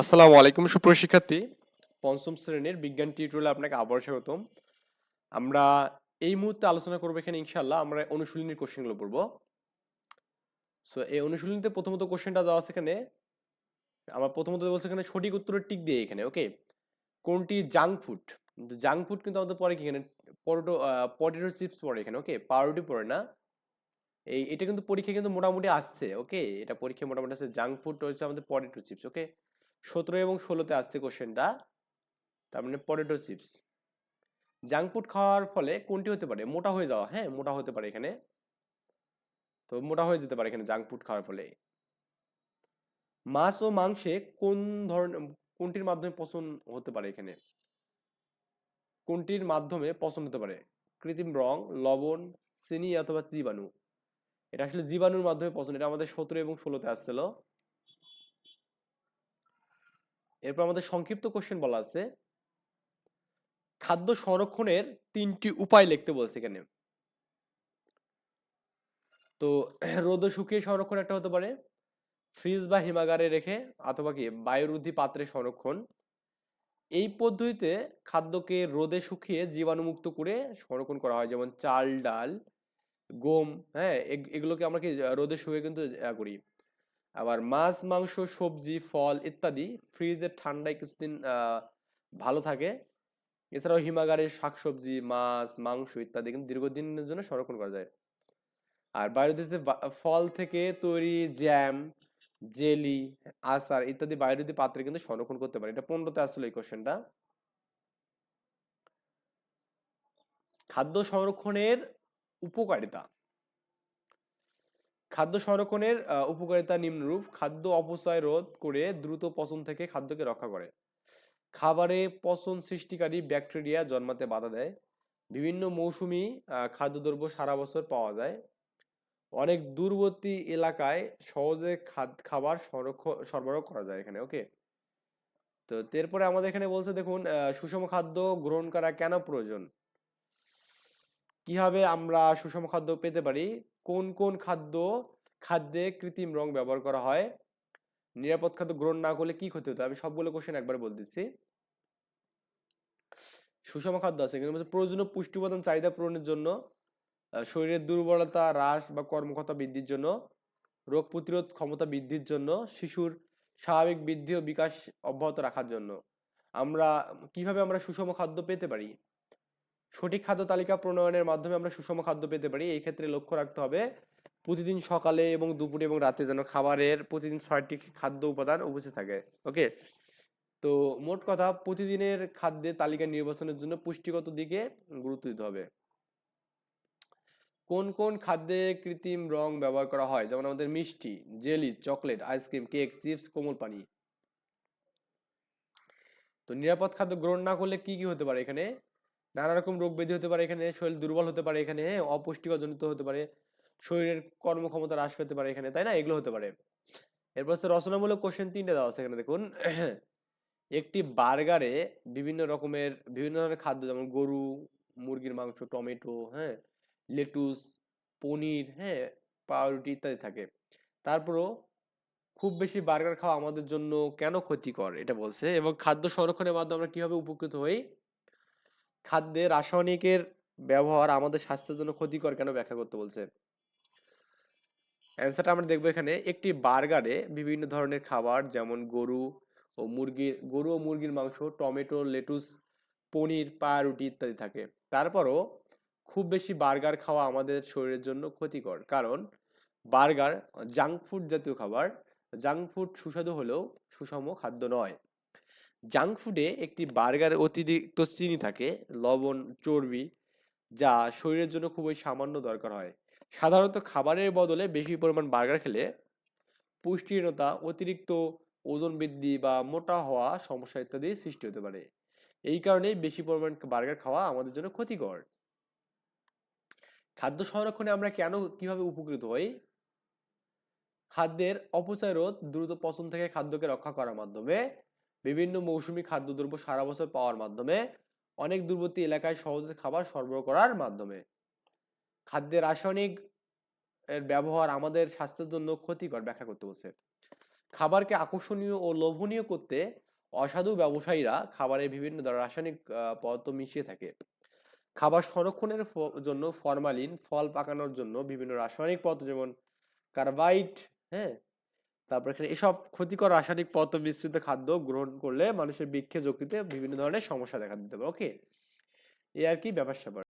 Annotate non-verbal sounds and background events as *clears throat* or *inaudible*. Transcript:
আসসালামু আলাইকুম, সুপ্রিয় শিক্ষার্থী। পঞ্চম শ্রেণির বিজ্ঞান টিউটোরিয়ালে আপনাকে আবার স্বাগতম। আমরা এই মুহূর্তে আলোচনা করব এখানে ইনশাল্লাহ আমরা অনুশীলনীর কোশ্চেনগুলো পড়ব। সো এই অনুশীলনীতে প্রথমত কোশ্চেনটা দেওয়া আছে এখানে। আমার প্রথমত বলছে এখানে সঠিক উত্তরের টিক দিয়ে এখানে ওকে কোনটি জাঙ্ক ফুড জাঙ্ক ফুড কিন্তু আমাদের পরে কি এখানে? পটেটো পটেটো চিপস পড়ে এখানে ওকে পাউরুটি পড়ে না? এই, এটা কিন্তু পরীক্ষা কিন্তু মোটামুটি আসছে ওকে এটা পরীক্ষা মোটামুটি আসছে। জাঙ্ক ফুড হচ্ছে আমাদের পটেটো চিপস ওকে সতেরো এবং ষোলোতে আসছে কোশ্চেনটা তার মানে পটেটো চিপস জাঙ্ক ফুড খাওয়ার ফলে কোনটি হতে পারে? মোটা হয়ে যাওয়া হ্যাঁ মোটা হতে পারে এখানে। তো মোটা হয়ে যেতে পারে এখানে জাঙ্ক ফুড খাওয়ার ফলে। মাছ ও মাংসে কোন ধরনের কোনটির মাধ্যমে পচন হতে পারে এখানে? কোনটির মাধ্যমে পচন হতে পারে? কৃত্রিম রং, লবণ, চিনি অথবা জীবাণু। এটা আসলে জীবাণুর মাধ্যমে পচন, এটা আমাদের সতেরো এবং ষোলোতে আসছিল। এরপর আমাদের সংক্ষিপ্ত কোশ্চেন বলা আছে। খাদ্য সংরক্ষণের তিনটি উপায় লিখতে বলছে এখানে। তো, রোদে শুকিয়ে সংরক্ষণ একটা হতে পারে। ফ্রিজ বা হিমাগারে রেখে অথবা কি বায়ুরুদ্ধি পাত্রে সংরক্ষণ। এই পদ্ধতিতে খাদ্যকে রোদে শুকিয়ে জীবাণুমুক্ত করে সংরক্ষণ করা হয়। যেমন চাল, ডাল, গম হ্যাঁ এগ- এগুলোকে আমরা কি রোদে শুকিয়ে কিন্তু করি। আবার মাছ, মাংস, সবজি, ফল ইত্যাদি ফ্রিজের ঠান্ডায় কিছুদিন ভালো থাকে। এছাড়াও হিমাগারের শাকসবজি, মাছ, মাংস ইত্যাদি কিন্তু দীর্ঘদিনের জন্য সংরক্ষণ করা যায়। আর বায়ুদেশে ফল থেকে তৈরি জ্যাম জেলি আচার ইত্যাদি বায়ুরোধী পাত্রে কিন্তু সংরক্ষণ করতে পারে। এটা পনেরোতে আসলে এই কোশ্চেনটা খাদ্য সংরক্ষণের উপকারিতা। খাদ্য সংরক্ষণের উপকারিতা নিম্নরূপ। খাদ্য অপচয় রোধ করে দ্রুত পচন থেকে খাদ্যকে রক্ষা করে। খাবারে পচন সৃষ্টিকারী ব্যাকটেরিয়া জন্মাতে বাধা দেয়। বিভিন্ন মৌসুমি খাদ্যদ্রব্য সারা বছর পাওয়া যায়। অনেক দূরবর্তী এলাকায় সহজে খাবার সংরক্ষণ সরবরাহ করা যায় এখানে ওকে তো এরপরে আমাদের এখানে বলছে, দেখুন সুষম খাদ্য গ্রহণ করা কেন প্রয়োজন? কীভাবে আমরা সুষম খাদ্য পেতে পারি? কোন কোন খাদ্য, খাদ্যে কৃত্রিম রং ব্যবহার করা হয়? নিরাপদ খাদ্য গ্রহণ না করলে কি ক্ষতি হতো আমি সবগুলো কোশ্চেন একবার বলতেছি। সুষম খাদ্য আছে, কিন্তু প্রয়োজনীয় পুষ্টি উপাদান চাহিদা পূরণের জন্য শরীরের দুর্বলতা হ্রাস বা কর্মক্ষমতা বৃদ্ধির জন্য, রোগ প্রতিরোধ ক্ষমতা বৃদ্ধির জন্য, শিশুর স্বাভাবিক বৃদ্ধি ও বিকাশ অব্যাহত রাখার জন্য। আমরা, কীভাবে আমরা সুষম খাদ্য পেতে পারি? সঠিক খাদ্য তালিকা প্রণয়নের মাধ্যমে আমরা সুষম খাদ্য পেতে পারি। এই ক্ষেত্রে লক্ষ্য রাখতে হবে, প্রতিদিন সকালে এবং দুপুরে এবং রাতে যেন খাবারের প্রতিদিন ছয়টি খাদ্য উপাদান উপস্থিত থাকে। ওকে? তো মোট কথা, প্রতিদিনের খাদ্যের তালিকা নির্বাচনের জন্য পুষ্টিগত দিকে গুরুত্ব দিতে হবে। কোন কোন খাদ্যে কৃত্রিম রং ব্যবহার করা হয়? যেমন আমাদের মিষ্টি, jelly, chocolate, ice cream, cake, chips, কোমল পানি। তো নিরাপদ খাদ্য গ্রহণ না করলে কি কি হতে পারে এখানে? নানা রকম রোগ ব্যাধি হতে পারে, এখানে শরীর দুর্বল হতে পারে, এখানে হ্যাঁ অপুষ্টিকর জনিত হতে পারে, শরীরের কর্মক্ষমতা হ্রাস পেতে পারে এখানে, তাই না? এগুলো হতে পারে। এরপর হচ্ছে রচনামূলক কোশ্চেন তিনটে দেওয়া আছে এখানে, দেখুন। *clears throat* একটি বার্গারে বিভিন্ন রকমের, বিভিন্ন ধরনের খাদ্য, যেমন গরু, মুরগির মাংস, টমেটো হ্যাঁ লেটুস, পনির হ্যাঁ পাউরুটি ইত্যাদি থাকে। তারপরও খুব বেশি বার্গার খাওয়া আমাদের জন্য কেন ক্ষতিকর? এটা বলছে। এবং খাদ্য সংরক্ষণের মাধ্যমে আমরা কীভাবে উপকৃত হই? খাদ্যে রাসায়নিকের ব্যবহার আমাদের স্বাস্থ্যের জন্য ক্ষতিকর কেন ব্যাখ্যা করতে বলছে? অ্যান্সারটা আমরা দেখব এখানে। একটি বার্গারে বিভিন্ন ধরনের খাবার যেমন গরু ও মুরগির, গরু ও মুরগির মাংস, টমেটো লেটুস পনির পাউরুটি ইত্যাদি থাকে। তারপরও খুব বেশি বার্গার খাওয়া আমাদের শরীরের জন্য ক্ষতিকর। কারণ বার্গার জাঙ্ক ফুড জাতীয় খাবার জাঙ্ক ফুড সুস্বাদু হলেও সুষম খাদ্য নয়। জাঙ্ক ফুডে একটি বার্গারে অতিরিক্ত চিনি থাকে, লবণ, চর্বি, যা শরীরের জন্য খুবই সামান্য দরকার হয়। সাধারণত খাবারের বদলে বেশি পরিমাণ বার্গার খেলে পুষ্টিহীনতা, অতিরিক্ত ওজন বৃদ্ধি বা মোটা হওয়া সমস্যা ইত্যাদি সৃষ্টি হতে পারে। এই কারণেই বেশি পরিমাণ বার্গার খাওয়া আমাদের জন্য ক্ষতিকর। খাদ্য সংরক্ষণে আমরা কেন কীভাবে উপকৃত হই? খাদ্যের অপচয় রোধ দ্রুত পচন থেকে খাদ্যকে রক্ষা করার মাধ্যমে বিভিন্ন মৌসুমী খাদ্যদ্রব্য সারা বছর পাওয়ার মাধ্যমে অনেক দূরবর্তী এলাকায় সহজে খাবার সরবরাহ করার মাধ্যমে। খাদ্যে রাসায়নিক এর ব্যবহার আমাদের স্বাস্থ্যের জন্য ক্ষতিকর ব্যাখ্যা করতে বলছে। খাবারকে আকর্ষণীয় ও লোভনীয় করতে অসাধু ব্যবসায়ীরা খাবারের বিভিন্ন ধরনের রাসায়নিক পদার্থ মিশিয়ে থাকে। খাবার সংরক্ষণের জন্য ফরমালিন, ফল পাকানোর জন্য বিভিন্ন রাসায়নিক পদার্থ যেমন কার্বাইড হ্যাঁ তারপর এখানে এসব ক্ষতিকর রাসায়নিক পদার্থ মিশ্রিত খাদ্য গ্রহণ করলে মানুষের বৃক্ষে, যকৃতে বিভিন্ন ধরনের সমস্যা দেখা দিতে পারে। ওকে এ আর কি ব্যাপার স্যাপার